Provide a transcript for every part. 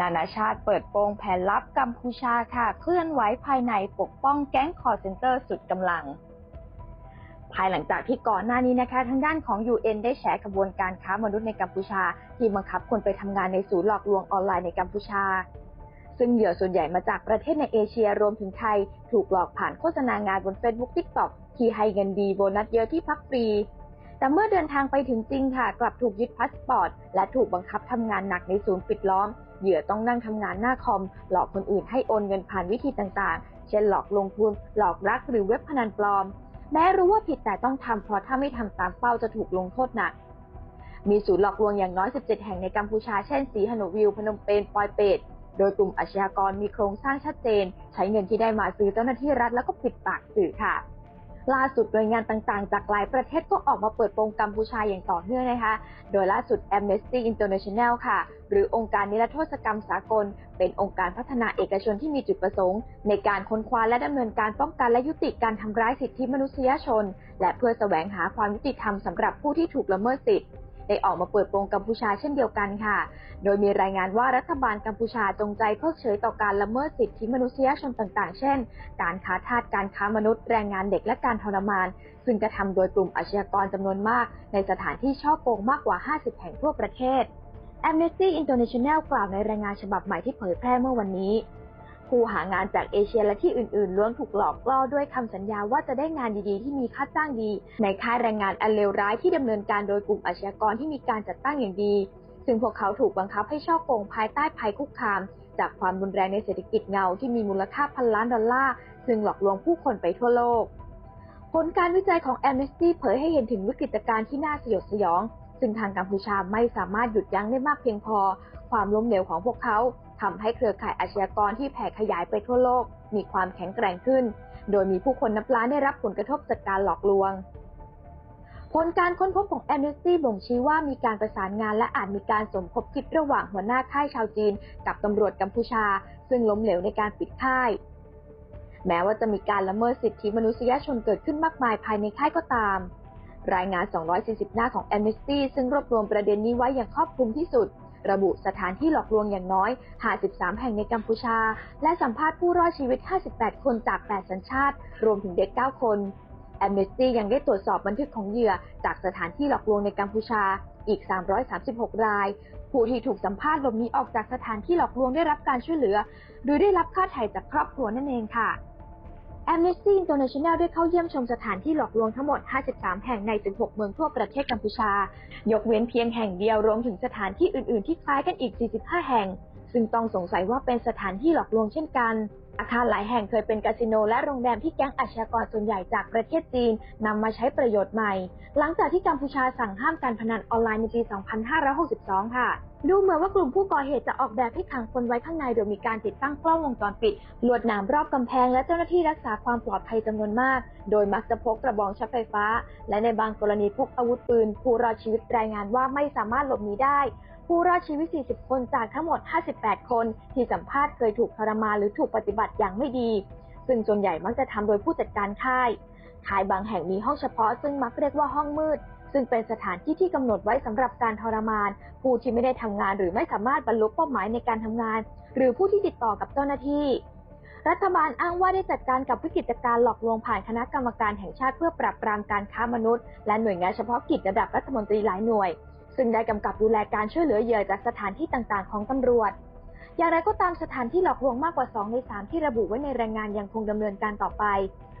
นานาชาติเปิดโปงแผนลับกัมพูชาค่ะ เคลื่อนไหวภายในปกป้องแก๊งคอร์เซนเตอร์สุดกำลัง ภายหลังจากที่ก่อนหน้านี้นะคะ ทางด้านของ UN ได้แฉกระบวนการค้ามนุษย์ในกัมพูชา ที่บังคับคนไปทำงานในศูนย์หลอกลวงออนไลน์ในกัมพูชา ซึ่งเหยื่อส่วนใหญ่มาจากประเทศในเอเชียรวมถึงไทย ถูกหลอกผ่านโฆษณางานบน Facebook TikTok ที่ให้เงินดีโบนัสเยอะที่พักฟรีแต่เมื่อเดินทางไปถึงจริงค่ะ กลับถูกยึดพาสปอร์ต และถูกบังคับทำงานหนักในศูนย์ปิดล้อม เหยื่อต้องนั่งทำงานหน้าคอม หลอกคนอื่นให้โอนเงินผ่านวิธีต่างๆ เช่นหลอกลงทุน หลอกรักหรือเว็บพนันปลอม แม้รู้ว่าผิดแต่ต้องทำเพราะถ้าไม่ทำตามเป้าจะถูกลงโทษหนักมีศูนย์หลอกลวงอย่างน้อย 17 แห่งในกัมพูชา เช่น สีหนุวิว พนมเปญ ปอยเปต โดยกลุ่มอาชญากรมีโครงสร้างชัดเจน ใช้เงินที่ได้มาซื้อเจ้าหน้าที่รัฐแล้วก็ปิดปากสื่อค่ะ ล่าสุดหน่วยงานต่างๆ จากหลายประเทศก็ออกมาเปิดโปงกัมพูชาอย่างต่อเนื่องนะคะ โดยล่าสุด Amnesty International ค่ะ หรือองค์การนิรโทษกรรมสากล เป็นองค์การพัฒนาเอกชนที่มีจุดประสงค์ ในการค้นคว้าและดำเนินการป้องกันและยุติการทำร้ายสิทธิมนุษยชน และเพื่อแสวงหาความยุติธรรมสำหรับผู้ที่ถูกละเมิดสิทธิ ได้ออกมาเปิดโปงกัมพูชาเช่นเดียวกันค่ะ โดยมีรายงานว่ารัฐบาลกัมพูชาจงใจเพิกเฉยต่อการละเมิดสิทธิมนุษยชนต่างๆ เช่น การค้าทาส การค้ามนุษย์ แรงงานเด็กและการทรมาน ซึ่งกระทำโดยกลุ่มอาชญากรจำนวนมาก ในสถานที่ช่อโกงมากกว่า 50 แห่งทั่วประเทศ Amnesty International กล่าวในรายงานฉบับใหม่ที่เผยแพร่เมื่อวันนี้ ผู้หางานจากเอเชียและที่อื่นๆล้วนถูกหลอกล่อด้วยคำสัญญาว่าจะได้งานดีๆ ที่มีค่าจ้างดี ในค่ายแรงงานอันเลวร้ายที่ดำเนินการโดยกลุ่มอาชญากรที่มีการจัดตั้งอย่างดี ซึ่งพวกเขาถูกบังคับให้ช่อโกงภายใต้ภัยคุกคาม จากความรุนแรงในเศรษฐกิจเงาที่มีมูลค่าพันล้านดอลลาร์ซึ่งหลอกลวงผู้คนไปทั่วโลก ผลการวิจัยของ Amnesty เผยให้เห็นถึงวิกฤตการณ์ที่น่าสยดสยอง ซึ่งทางกัมพูชาไม่สามารถหยุดยั้งได้มากเพียงพอ ความล้มเหลวของพวกเขาทำให้เครือข่ายอาชญากรที่แผ่ขยายไปทั่วโลก มีความแข็งแกร่งขึ้น โดยมีผู้คนนับล้านได้รับผลกระทบจากการหลอกลวง ผลการค้นพบของ Amnesty บ่งชี้ว่ามีการประสานงานและอาจมีการสมคบคิดระหว่างหัวหน้าค่ายชาวจีน กับตำรวจกัมพูชา ซึ่งล้มเหลวในการปิดค่าย แม้ว่าจะมีการละเมิดสิทธิมนุษยชนเกิดขึ้นมากมายภายในค่ายก็ตามรายงาน 240 หน้าของ Amnesty ซึ่งรวบรวมประเด็นนี้ไว้อย่างครอบคลุมที่สุด ระบุสถานที่หลอกลวงอย่างน้อย 53 แห่งในกัมพูชา และสัมภาษณ์ผู้รอดชีวิต 58 คนจาก 8 สัญชาติ รวมถึงเด็ก 9 คน Amnesty ยังได้ตรวจสอบบันทึกของเหยื่อ จากสถานที่หลอกลวงในกัมพูชาอีก 336 ราย ผู้ที่ถูกสัมภาษณ์หลบหนีออกจากสถานที่หลอกลวงได้รับการช่วยเหลือ หรือได้รับค่าไถ่จากครอบครัวนั่นเองค่ะ Amnesty International ได้เข้าเยี่ยมชมสถานที่หลอกลวงทั้งหมด 53 แห่งใน 16 เมืองทั่วประเทศกัมพูชา ยกเว้นเพียงแห่งเดียวรวมถึงสถานที่อื่น ๆ ที่คล้ายกันอีก 45 แห่ง ซึ่งต้องสงสัยว่าเป็นสถานที่หลอกลวงเช่นกัน อาคารหลายแห่งเคยเป็นคาสิโนและโรงแรมที่แก๊งอาชญากรส่วนใหญ่จากประเทศจีนนำมาใช้ประโยชน์ใหม่ หลังจากที่กัมพูชาสั่งห้ามการพนันออนไลน์ในปี 2562 ค่ะดูเหมือนว่ากลุ่มผู้ก่อเหตุจะออกแบบให้ขังคนไว้ข้างในโดยมีการติดตั้งกล้องวงจรปิด ลวดหนามรอบกำแพงและเจ้าหน้าที่รักษาความปลอดภัยจำนวนมาก โดยมักจะพกกระบองช็อตไฟฟ้า และในบางกรณีพกอาวุธปืน ผู้รอดชีวิตรายงานว่าไม่สามารถหลบหนีได้ ผู้รอดชีวิต 40 คนจากทั้งหมด 58 คน ที่สัมภาษณ์เคยถูกทรมานหรือถูกปฏิบัติอย่างไม่ดี ซึ่งส่วนใหญ่มักจะทำโดยผู้จัดการค่ายค่ายบางแห่งมีห้องเฉพาะซึ่งมักเรียกว่าห้องมืด ซึ่งเป็นสถานที่ที่กำหนดไว้สำหรับการทรมาน ผู้ที่ไม่ได้ทำงานหรือไม่สามารถบรรลุเป้าหมายในการทำงาน หรือผู้ที่ติดต่อกับเจ้าหน้าที่รัฐบาลอ้างว่าได้จัดการกับวิกฤตการหลอกลวงผ่านคณะกรรมการแห่งชาติเพื่อปราบปรามการค้ามนุษย์ และหน่วยงานเฉพาะกิจระดับรัฐมนตรีหลายหน่วย ซึ่งได้กำกับดูแลการช่วยเหลือเหยื่อจากสถานที่ต่างๆ ของตำรวจ อย่างไรก็ตามสถานที่หลอกลวงมากกว่า 2 ใน 3 ที่ระบุไว้ในรายงานยังคงดำเนินการต่อไป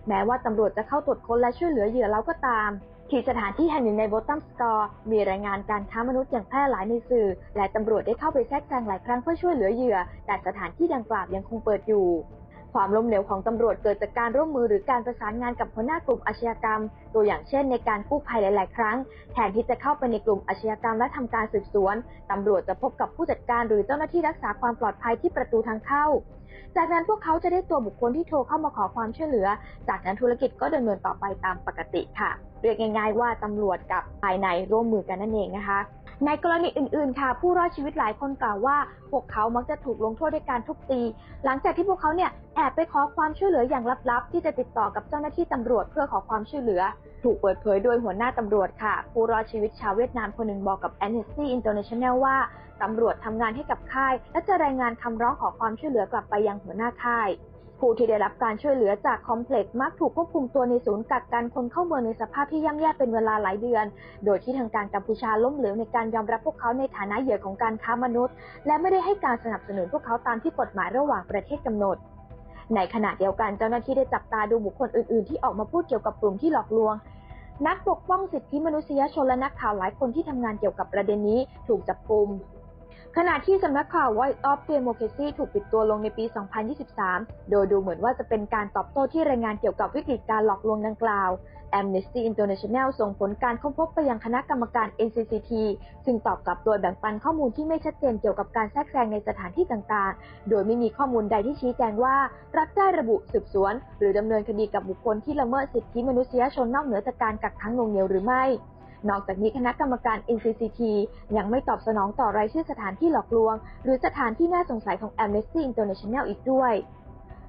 แม้ว่าตำรวจจะเข้าตรวจค้นและช่วยเหลือเหยื่อแล้วก็ตาม ที่สถานที่แห่งหนึ่งในโบตัมสกอร์มีรายงานการค้ามนุษย์อย่างแพร่หลายในสื่อ และตำรวจได้เข้าไปแทรกแซงหลายครั้งเพื่อช่วยเหลือเหยื่อ แต่สถานที่ดังกล่าวยังคงเปิดอยู่ ความล้มเหลวของตำรวจเกิดจากการร่วมมือหรือการประสานงานกับหัวหน้ากลุ่มอาชญากรรม ตัวอย่างเช่นในการกู้ภัยหลาย ๆ ครั้ง แทนที่จะเข้าไปในกลุ่มอาชญากรรมและทำการสืบสวนตำรวจจะพบกับผู้จัดการหรือเจ้าหน้าที่รักษาความปลอดภัยที่ประตูทางเข้า จากนั้นพวกเขาจะได้ตัวบุคคลที่โทรเข้ามาขอความช่วยเหลือ จากนั้นธุรกิจก็ดำเนินต่อไปตามปกติค่ะ เรียกง่าย ๆ ว่าตำรวจกับภายในร่วมมือกันนั่นเองนะคะ ในกรณีอื่นๆ ค่ะ ผู้รอดชีวิตหลายคนกล่าวว่า พวกเขามักจะถูกลงโทษด้วยการทุบตี หลังจากที่พวกเขาเนี่ยแอบไปขอความช่วยเหลืออย่างลับๆ ที่จะติดต่อกับเจ้าหน้าที่ตำรวจเพื่อขอความช่วยเหลือ ถูกเปิดเผยโดยหัวหน้าตำรวจค่ะ ผู้รอดชีวิตชาวเวียดนามคนหนึ่งบอกกับ Amnesty International ว่าตำรวจทำงานให้กับค่าย และจะรายงานคำร้องขอความช่วยเหลือกลับไปยังหัวหน้าค่าย ผู้ที่ได้รับการช่วยเหลือจากคอมเพล็กซ์มักถูกควบคุมตัวในศูนย์กักกันคนเข้าเมืองในสภาพที่ย่ำแย่เป็นเวลาหลายเดือน โดยที่ทางการกัมพูชาล้มเหลวในการยอมรับพวกเขาในฐานะเหยื่อของการค้ามนุษย์ และไม่ได้ให้การสนับสนุนพวกเขาตามที่กฎหมายระหว่างประเทศกำหนดในขณะเดียวกันเจ้าหน้าที่ได้จับตาดูบุคคลอื่น ๆ ที่ออกมาพูดเกี่ยวกับกลุ่มที่หลอกลวง นักปกป้องสิทธิมนุษยชนและนักข่าวหลายคนที่ทำงานเกี่ยวกับประเด็นนี้ถูกจับกุม ขณะที่สำนักข่าว Voice of Democracy ถูกปิดตัวลงในปี 2023 โดยดูเหมือนว่าจะเป็นการตอบโต้ที่รายงานเกี่ยวกับวิกฤตการหลอกลวงดังกล่าว Amnesty International ส่งผลการค้นพบไปยังคณะกรรมการ NCCT ซึ่งตอบกลับโดยแบ่งปันข้อมูลที่ไม่ชัดเจนเกี่ยวกับการแทรกแซงในสถานที่ต่างๆ โดยไม่มีข้อมูลใดที่ชี้แจงว่า รัฐได้ระบุสืบสวน หรือดำเนินคดีกับบุคคลที่ละเมิดสิทธิมนุษยชนนอกเหนือจากการกักขังหน่วงเหนียวหรือไม่ นอกจากนี้คณะกรรมการ NCCT ยังไม่ตอบสนองต่อรายชื่อสถานที่หลอกลวง หรือสถานที่น่าสงสัยของ Amnesty International อีกด้วย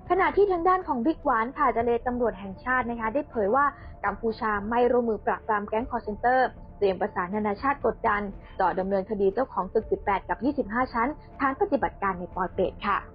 ขณะที่ทางด้านของบิ๊กหวานผ่าเจเลตำรวจแห่งชาตินะคะ ได้เผยว่ากัมพูชาไม่ร่วมมือปราบปรามแก๊งคอร์เซนเตอร์เตรียมประสานนานาชาติกดดัน ต่อดำเนินคดีเจ้าของตึก 18 กับ 25 ชั้น ฐานปฏิบัติการในปอยเปตค่ะ